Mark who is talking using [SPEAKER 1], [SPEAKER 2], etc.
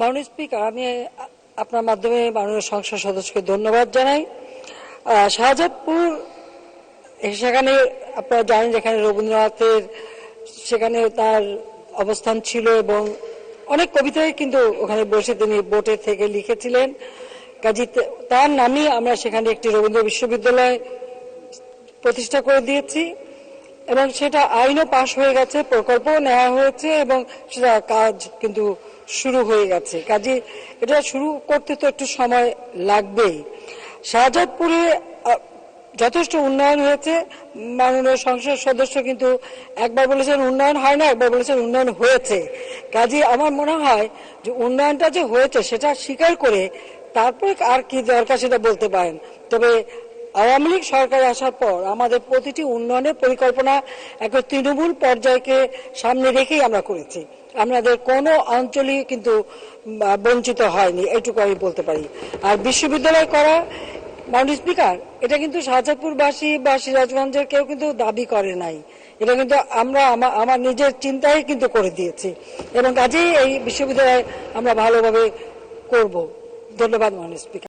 [SPEAKER 1] মাননীয় স্পিকার, আমি আপনার মাধ্যমে মাননীয় সংসদ সদস্যকে ধন্যবাদ জানাই। শাহজাদপুর, সেখানে আপনারা জানেন যেখানে রবীন্দ্রনাথের সেখানে তার অবস্থান ছিল এবং অনেক কবিতাই কিন্তু ওখানে বসে তিনি বোটে থেকে লিখেছিলেন। কাজী তার নামই আমরা সেখানে একটি রবীন্দ্র বিশ্ববিদ্যালয় প্রতিষ্ঠা করে দিয়েছি। এবং সেটা আইনও পাশ হয়ে গেছে, প্রকল্পও নেওয়া হয়েছে এবং সেটা কাজ কিন্তু শুরু হয়ে গেছে। কাজে এটা শুরু করতে তো একটু সময় লাগবেই। শাহজাদপুরে যথেষ্ট উন্নয়ন হয়েছে। মাননীয় সংসদ সদস্য কিন্তু একবার বলেছেন উন্নয়ন হয় না, একবার বলেছেন উন্নয়ন হয়েছে। কাজে আমার মনে হয় যে উন্নয়নটা যে হয়েছে, সেটা স্বীকার করে তারপরে আর কি দরকার সেটা বলতে পারেন। তবে আওয়ামী লীগ সরকার আসার পর আমাদের প্রতিটি উন্নয়নের পরিকল্পনা এক তৃণমূল পর্যায়কে সামনে রেখেই আমরা করেছি। আমাদের কোনো অঞ্চলই কিন্তু বঞ্চিত হয়নি এইটুকু আমি বলতে পারি। আর বিশ্ববিদ্যালয় করা, মাননীয় স্পিকার, এটা কিন্তু শাহজাদপুরবাসী বা সিরাজগঞ্জের কেউ কিন্তু দাবি করে নাই। এটা কিন্তু আমরা আমার নিজের চিন্তায় কিন্তু করে দিয়েছি। এবং কাজেই এই বিশ্ববিদ্যালয় আমরা ভালোভাবে করব। ধন্যবাদ, মাননীয় স্পিকার।